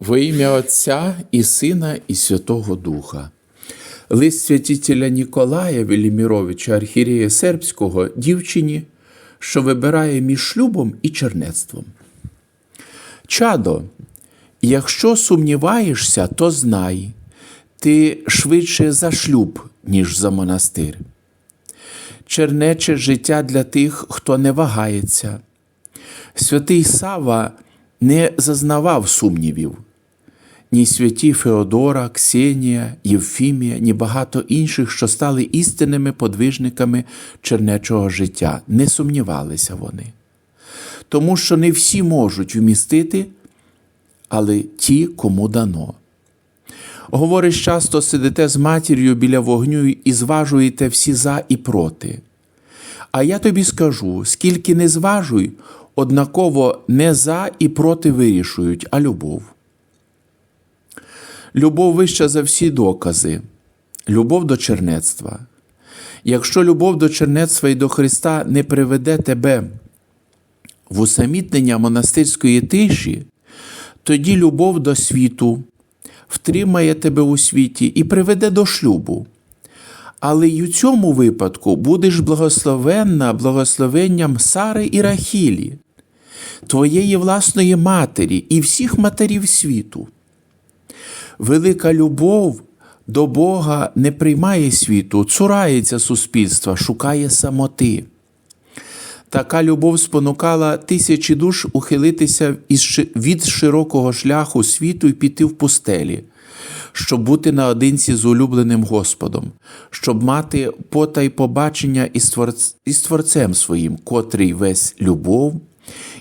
Во ім'я Отця і Сина, і Святого Духа. Лист святителя Ніколая Веліміровича, архієрея Сербського, дівчині, що вибирає між шлюбом і чернецтвом. Чадо, якщо сумніваєшся, то знай, ти швидше за шлюб, ніж за монастир. Чернече життя для тих, хто не вагається. Святий Сава не зазнавав сумнівів. Ні святі Феодора, Ксенія, Євфімія, ні багато інших, що стали істинними подвижниками чернечого життя, не сумнівалися вони. Тому що не всі можуть вмістити, але ті, кому дано. Говориш, часто сидите з матір'ю біля вогню і зважуєте всі за і проти. А я тобі скажу: скільки не зважуй, однаково не за і проти вирішують, а любов. Любов вища за всі докази, любов до чернецтва. Якщо любов до чернецтва і до Христа не приведе тебе в усамітнення монастирської тиші, тоді любов до світу втримає тебе у світі і приведе до шлюбу. Але й у цьому випадку будеш благословенна благословенням Сари і Рахілі, твоєї власної матері і всіх матерів світу. Велика любов до Бога не приймає світу, цурається суспільства, шукає самоти. Така любов спонукала тисячі душ ухилитися від широкого шляху світу і піти в пустелі, щоб бути наодинці з улюбленим Господом, щоб мати потай побачення із, творц... із Творцем своїм, котрий весь любов,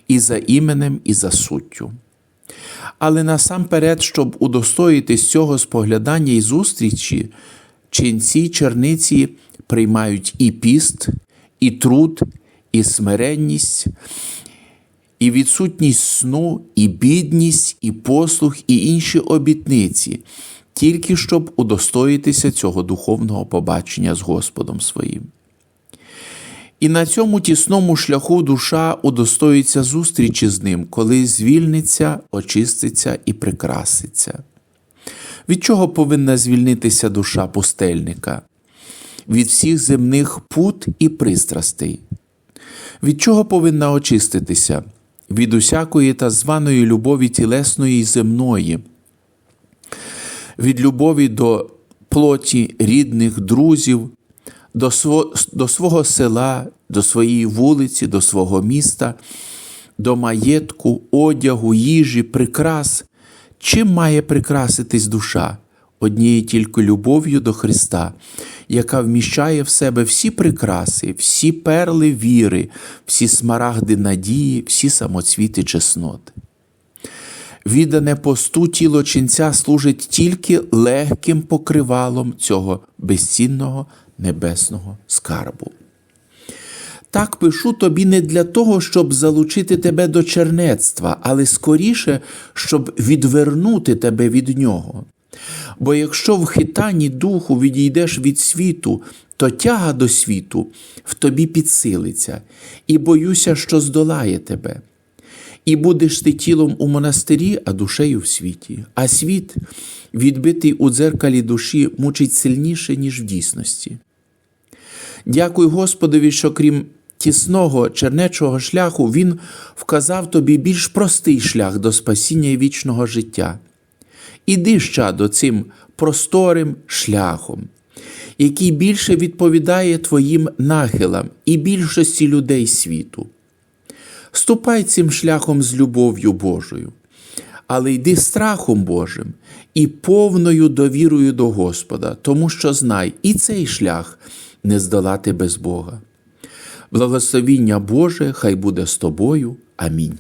і за іменем, і за суттю. Але насамперед, щоб удостоїтись цього споглядання і зустрічі, ченці черниці приймають і піст, і труд, і смиренність, і відсутність сну, і бідність, і послух, і інші обітниці, тільки щоб удостоїтися цього духовного побачення з Господом своїм. І на цьому тісному шляху душа удостоїться зустрічі з ним, коли звільниться, очиститься і прикраситься. Від чого повинна звільнитися душа пустельника? Від всіх земних пут і пристрастей. Від чого повинна очиститися? Від усякої та званої любові тілесної і земної, від любові до плоті, рідних, друзів, до свого, до свого села, до своєї вулиці, до свого міста, до маєтку, одягу, їжі, прикрас. Чим має прикраситись душа? Однією тільки любов'ю до Христа, яка вміщає в себе всі прикраси, всі перли віри, всі смарагди надії, всі самоцвіти чесноти. Віддане посту тіло ченця служить тільки легким покривалом цього безцінного небесного скарбу. Так пишу тобі не для того, щоб залучити тебе до чернецтва, але скоріше, щоб відвернути тебе від нього. Бо якщо в хитанні духу відійдеш від світу, то тяга до світу в тобі підсилиться, і боюся, що здолає тебе. І будеш ти тілом у монастирі, а душею в світі. А світ, відбитий у дзеркалі душі, мучить сильніше, ніж в дійсності. Дякую Господові, що крім тісного чернечого шляху, Він вказав тобі більш простий шлях до спасіння і вічного життя. Іди щадо цим просторим шляхом, який більше відповідає твоїм нахилам і більшості людей світу. Ступай цим шляхом з любов'ю Божою, але йди страхом Божим і повною довірою до Господа, тому що знай, і цей шлях не здолати без Бога. Благословіння Боже, хай буде з тобою. Амінь.